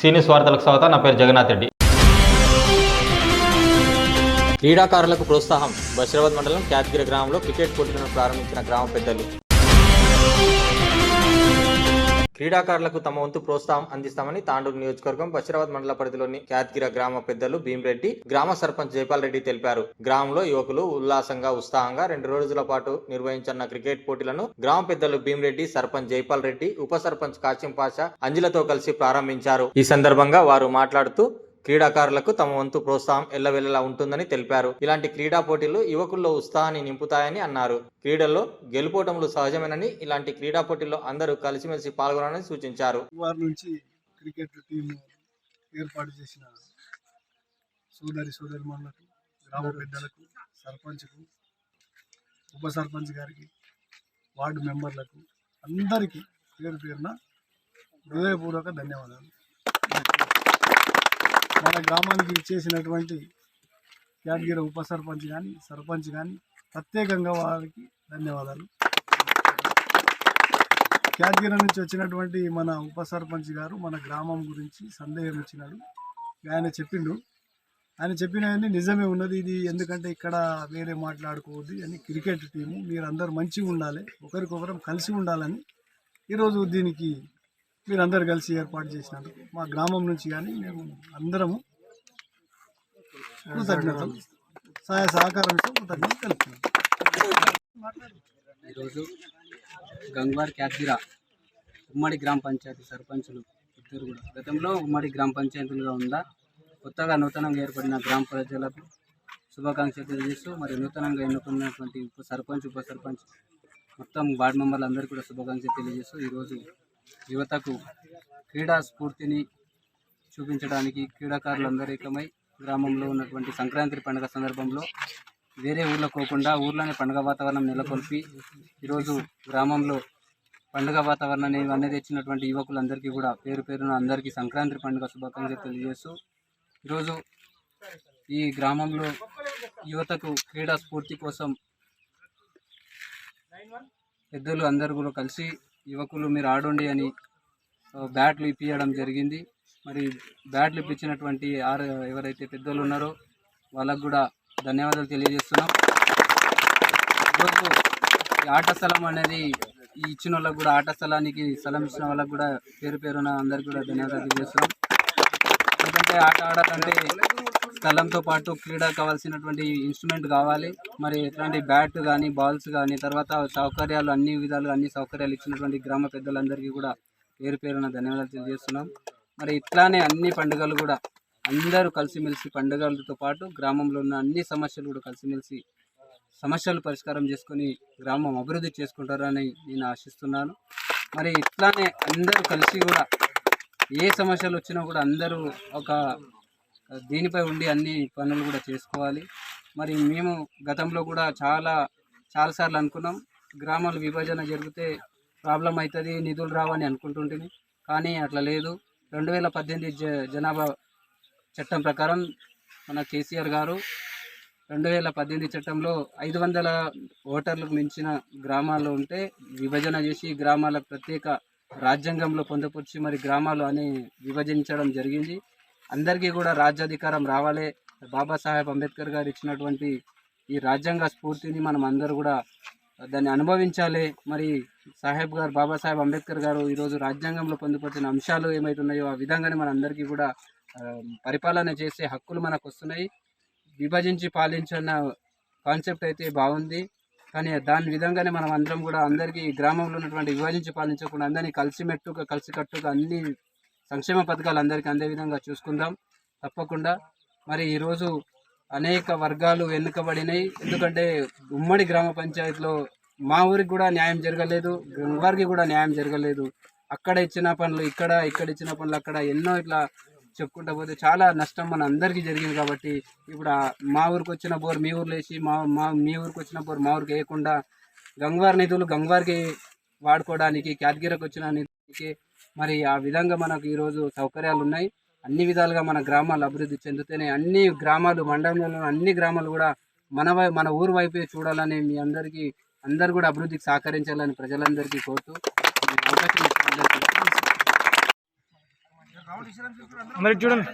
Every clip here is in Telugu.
సీనియస్ వార్తలకు స్వాగతం. నా పేరు జగన్నాథ్ రెడ్డి. క్రీడాకారులకు ప్రోత్సాహం. బషీరాబాద్ మండలం క్యాత్గిరి గ్రామంలో క్రికెట్ పోటీలను ప్రారంభించిన గ్రామ పెద్దలు. క్రీడాకారులకు తమ వంతు ప్రోత్సాహం అందిస్తామని తాండూరు నియోజకవర్గం బషీరాబాద్ మండల పరిధిలోని క్యాత్గిర గ్రామ పెద్దలు భీమరెడ్డి గ్రామ సర్పంచ్ జైపాల్ రెడ్డి తెలిపారు. గ్రామంలో యువకులు ఉల్లాసంగా ఉత్సాహంగా రెండు రోజుల పాటు నిర్వహించన్న క్రికెట్ పోటీలను గ్రామ పెద్దలు భీమరెడ్డి సర్పంచ్ జైపాల్ రెడ్డి ఉప సర్పంచ్ కాసిం పాషా అంజలతో కలిసి ప్రారంభించారు. ఈ సందర్భంగా వారు మాట్లాడుతూ క్రీడాకారులకు తమ వంతు ప్రోత్సాహం ఎల్లవెల్లలా ఉంటుందని తెలిపారు. ఇలాంటి క్రీడా పోటీలు యువకుల్లో ఉత్సాహాన్ని నింపుతాయని అన్నారు. క్రీడల్లో గెలుపోటములు సహజమేనని ఇలాంటి క్రీడా పోటీల్లో అందరూ కలిసిమెలిసి పాల్గొనాలని సూచించారు. వారి నుంచి క్రికెట్ టీము ఏర్పాటు చేసిన సోదరి సోదరిమణులకు గ్రామ పెద్దలకు సర్పంచ్కు ఉప సర్పంచ్ గారికి వార్డు మెంబర్లకు అందరికీ పేరు పేరున హృదయపూర్వక ధన్యవాదాలు. మన గ్రామానికి ఇచ్చేసినటువంటి యాదగిరి ఉప సర్పంచ్ కానీ సర్పంచ్ కానీ ప్రత్యేకంగా వారికి ధన్యవాదాలు. యాదగిరి నుంచి వచ్చినటువంటి మన ఉప సర్పంచ్ గారు మన గ్రామం గురించి సందేహం ఇచ్చినాడు. ఆయన చెప్పిండు. ఆయన చెప్పినవన్నీ నిజమే ఉన్నది. ఇది ఎందుకంటే ఇక్కడ వేరే మాట్లాడుకోవద్దు అని క్రికెట్ టీము. మీరందరూ మంచిగా ఉండాలి. ఒకరికొకరం కలిసి ఉండాలని ఈరోజు దీనికి మీరందరు కలిసి ఏర్పాటు చేసినారు. మా గ్రామం నుంచి కానీ మేము అందరము కృతజ్ఞతలు సహాయ సహకారం కృతజ్ఞతలు తెలుపుతున్నాం. ఈరోజు గంగ్వార్ క్యాతిరా ఉమ్మడి గ్రామ పంచాయతీ సర్పంచులు ఇద్దరు కూడా. గతంలో ఉమ్మడి గ్రామ పంచాయతీలుగా ఉందా కొత్తగా నూతనంగా ఏర్పడిన గ్రామ ప్రజలకు శుభాకాంక్షలు తెలియజేస్తూ మరి నూతనంగా ఎన్నుకున్నటువంటి ఉప సర్పంచ్ ఉప సర్పంచ్ మొత్తం వార్డు మెంబర్లు అందరికీ కూడా శుభాకాంక్షలు తెలియజేస్తూ ఈరోజు యువతకు క్రీడా స్ఫూర్తిని చూపించడానికి క్రీడాకారులందరూ ఏకమై గ్రామంలో ఉన్నటువంటి సంక్రాంతి పండుగ సందర్భంలో వేరే ఊర్లో పోకుండా ఊర్లోనే పండుగ వాతావరణం నెలకొల్పి ఈరోజు గ్రామంలో పండుగ వాతావరణాన్ని ఇవన్నీ తెచ్చినటువంటి యువకులందరికీ కూడా పేరు పేరున అందరికీ సంక్రాంతి పండుగ శుభాకాంక్షలు తెలియజేస్తూ ఈరోజు ఈ గ్రామంలో యువతకు క్రీడా స్ఫూర్తి కోసం పెద్దలు అందరూ కూడా కలిసి యువకులు మీరు ఆడండి అని బ్యాట్లు ఇప్పించడం జరిగింది. మరి బ్యాట్లు ఇప్పించినటువంటి ఆరు ఎవరైతే పెద్దలు ఉన్నారో వాళ్ళకు కూడా ధన్యవాదాలు తెలియజేస్తున్నాం. ఈరోజు ఈ ఆట స్థలం అనేది ఈ ఇచ్చిన వాళ్ళకు కూడా ఆట స్థలానికి స్థలం ఇచ్చిన వాళ్ళకు కూడా పేరు పేరున అందరికి కూడా ధన్యవాదాలు తెలియజేస్తున్నాం. ఎందుకంటే ఆట ఆడాలంటే స్థలంతో పాటు క్రీడ కావాల్సినటువంటి ఇన్స్ట్రుమెంట్ కావాలి. మరి ఎట్లాంటి బ్యాట్ కానీ బాల్స్ కానీ తర్వాత సౌకర్యాలు అన్ని విధాలు అన్ని సౌకర్యాలు ఇచ్చినటువంటి గ్రామ పెద్దలందరికీ కూడా పేరు పేరున ధన్యవాదాలు తెలియజేస్తున్నాం. మరి ఇట్లానే అన్ని పండుగలు కూడా అందరూ కలిసిమెలిసి పండుగలతో పాటు గ్రామంలో ఉన్న అన్ని సమస్యలు కూడా కలిసిమెలిసి సమస్యలు పరిష్కారం చేసుకొని గ్రామం అభివృద్ధి చేసుకుంటారని నేను ఆశిస్తున్నాను. మరి ఇట్లానే అందరూ కలిసి కూడా ఏ సమస్యలు వచ్చినా కూడా అందరూ ఒక దీనిపై ఉండి అన్ని పనులు కూడా చేసుకోవాలి. మరి మేము గతంలో కూడా చాలా చాలాసార్లు అనుకున్నాం గ్రామాల విభజన జరిగితే ప్రాబ్లం అవుతుంది నిధులు రావని అనుకుంటుంటుంది కానీ అట్లా లేదు. రెండు వేల పద్దెనిమిది జ జనాభా చట్టం ప్రకారం మన కేసీఆర్ గారు రెండు వేల పద్దెనిమిది చట్టంలో ఐదు వందల ఓటర్లకు మించిన గ్రామాల్లో ఉంటే విభజన చేసి గ్రామాలకు ప్రత్యేక రాజ్యాంగంలో పొందపరిచి మరి గ్రామాలు అని విభజించడం జరిగింది. అందరికీ కూడా రాజ్యాధికారం రావాలి. బాబాసాహెబ్ అంబేద్కర్ గారు ఇచ్చినటువంటి ఈ రాజ్యాంగ స్ఫూర్తిని మనం అందరూ కూడా దాన్ని అనుభవించాలి. మరి సాహెబ్ గారు బాబాసాహెబ్ అంబేద్కర్ గారు ఈరోజు రాజ్యాంగంలో పొందుపరిచిన అంశాలు ఏమైతున్నాయో ఆ విధంగానే మన అందరికీ కూడా పరిపాలన చేసే హక్కులు మనకు వస్తున్నాయి. విభజించి పాలించిన కాన్సెప్ట్ అయితే బాగుంది. కానీ దాని విధంగానే మనం అందరం కూడా అందరికీ గ్రామంలో ఉన్నటువంటి విభజించి పాలించకుండా అందరినీ కలిసిమెట్టుగా కలిసికట్టుగా అన్ని సంక్షేమ పథకాలు అందరికీ అందే విధంగా చూసుకుందాం. తప్పకుండా. మరి ఈరోజు అనేక వర్గాలు వెనుకబడినాయి ఎందుకంటే ఉమ్మడి గ్రామ పంచాయతీలో మా ఊరికి కూడా న్యాయం జరగలేదు. గంగవారికి కూడా న్యాయం జరగలేదు. అక్కడ ఇచ్చిన పనులు ఇక్కడ ఇక్కడ ఇచ్చిన పనులు అక్కడ ఎన్నో ఇట్లా చెప్పుకుంటా పోతే చాలా నష్టం మన అందరికీ జరిగింది కాబట్టి ఇప్పుడు మా ఊరికి వచ్చిన బోర్ మీ ఊర్లో వేసి మా మా మీ ఊరికి వచ్చిన బోర్ మా ఊరికి వేయకుండా గంగవారి నిధులు గంగవారికి వాడుకోవడానికి క్యాద్గిరకు వచ్చిన నిధులకి మరి ఆ విధంగా మనకు ఈరోజు సౌకర్యాలు ఉన్నాయి. అన్ని విధాలుగా మన గ్రామాలు అభివృద్ధి చెందుతూనే అన్ని గ్రామాలు మండలంలో అన్ని గ్రామాలు కూడా మన మన ఊరు వైపే చూడాలని మీ అందరికీ అందరు కూడా అభివృద్ధికి సహకరించాలని ప్రజలందరికీ కోరుతూ అవకాశం అందరికీ. మరి చూడండి.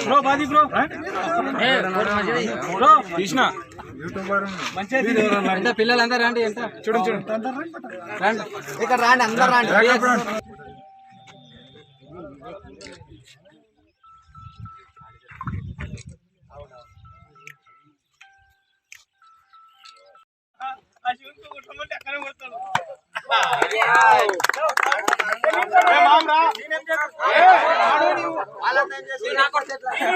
బ్రో బాది బ్రో బ్రో తీసిన ఎంత పిల్లలందరూ రండి ఎంత? చూడండి చూడండి. రండి ఇక్కడ రాండి. అందరు రండి. మాట్లాడుతున్నావు